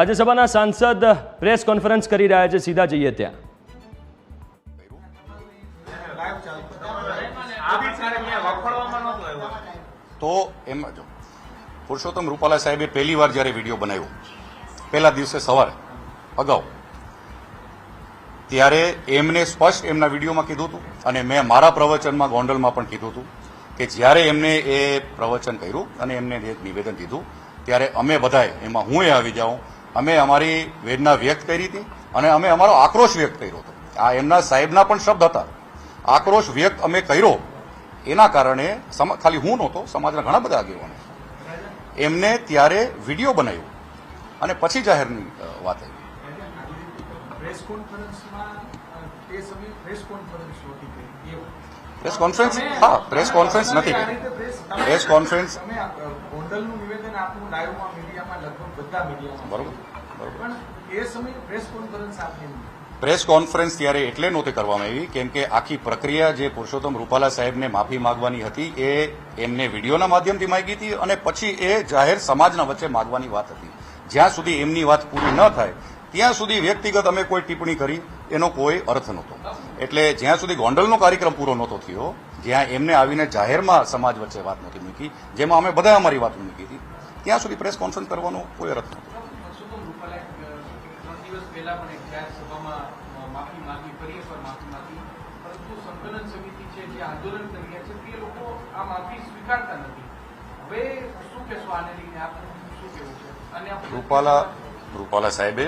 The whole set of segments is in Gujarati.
રાજ્યસભાના સાંસદ પ્રેસ કોન્ફરન્સ કરી રહ્યા છે, સીધા જઈએ ત્યાં. તો એમાં જો. પુરુષોત્તમ રૂપાલા સાહેબે પહેલી વાર જ્યારે વીડિયો બનાવ્યો, પહેલા દિવસે સવારે, અગાઉ, ત્યારે એમને સ્પષ્ટ એમના વિડીયોમાં કીધું હતું અને મેં મારા પ્રવચનમાં, ગોંડલમાં પણ કીધું હતું કે જ્યારે એમને એ પ્રવચન કર્યું અને એમને નિવેદન દીધું ત્યારે અમે બધાએ એમાં હું એ આવી જાઉં અમે અમારી વેદના વ્યક્ત કરી હતી અને અમે અમારો આક્રોશ વ્યક્ત કર્યો હતો. આ એમના સાહેબના પણ શબ્દ હતા. આક્રોશ વ્યક્ત અમે કર્યો એના કારણે ખાલી હું નહોતો, સમાજના ઘણા બધા આગેવાનો. એમને ત્યારે વીડિયો બનાવ્યો અને પછી જાહેરની વાત આવી. પ્રેસ કોન્ફરન્સ હા પ્રેસ કોન્ફરન્સ નથી. કરી પ્રેસ- કોન્ફરન્સ ગોંડલનું નિવેદન આપનું લાઈવમાં મીડિયામાં લગભગ બધા મીડિયામાં. બરોબર બરોબર. પણ એ સમયે પ્રેસ કોન્ફરન્સ આપની પ્રેસ કોન્ફરન્સ ત્યારે એટલે નહોતી કરવામાં આવી કેમ કે આખી પ્રક્રિયા જે પુરુષોત્તમ રૂપાલા સાહેબને માફી માંગવાની હતી એ એમને વિડીયોના માધ્યમથી માંગી હતી અને પછી એ જાહેર સમાજના વચ્ચે માંગવાની વાત હતી. જ્યાં સુધી એમની વાત પૂરી ન થાય ત્યાં સુધી વ્યક્તિગત અમે કોઈ ટિપ્પણી કરી એનો કોઈ અર્થ નહોતો. એટલે જ્યાં સુધી ગોંડલનો કાર્યક્રમ પૂરો નહોતો થયો જ્યાં એમને આવીને જાહેરમાં સમાજ વચ્ચે વાત નથી મૂકી જેમાં અમે બધા અમારી વાત મૂકી હતી ત્યાં સુધી પ્રેસ કોન્ફરન્સ કરવાનો કોઈ અર્થ નહોતો. રૂપાલા રૂપાલા સાહેબે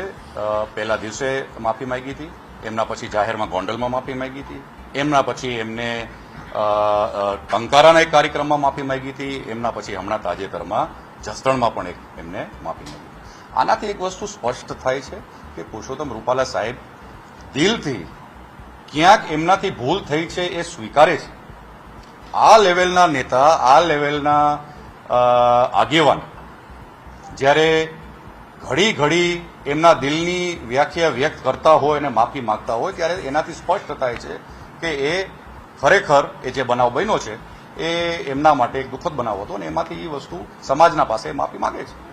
પહેલા દિવસે માફી માંગી હતી. એમના પછી જાહેરમાં ગોંડલમાં માફી માંગી હતી. એમના પછી એમને ટંકારાના એક કાર્યક્રમમાં માફી માંગી હતી. એમના પછી હમણાં તાજેતરમાં જસદણમાં પણ એક એમને માફી માંગી આનાથી એક વસ્તુ સ્પષ્ટ થાય છે કે પુરુષોત્તમ રૂપાલા સાહેબ દિલથી ક્યાંક એમનાથી ભૂલ થઈ છે એ સ્વીકારે છે. આ લેવલના નેતા, આ લેવલના આગેવાન જ્યારે ઘડી ઘડી એમના દિલની વ્યાખ્યા વ્યક્ત કરતા હોય અને માફી માંગતા હોય, ત્યારે એનાથી સ્પષ્ટ થાય છે કે એ ખરેખર એ જે બનાવ બન્યો છે, એ એમના માટે એક દુઃખદ બનાવ હતો અને એમાંથી એ વસ્તુ સમાજના પાસે માફી માંગે છે.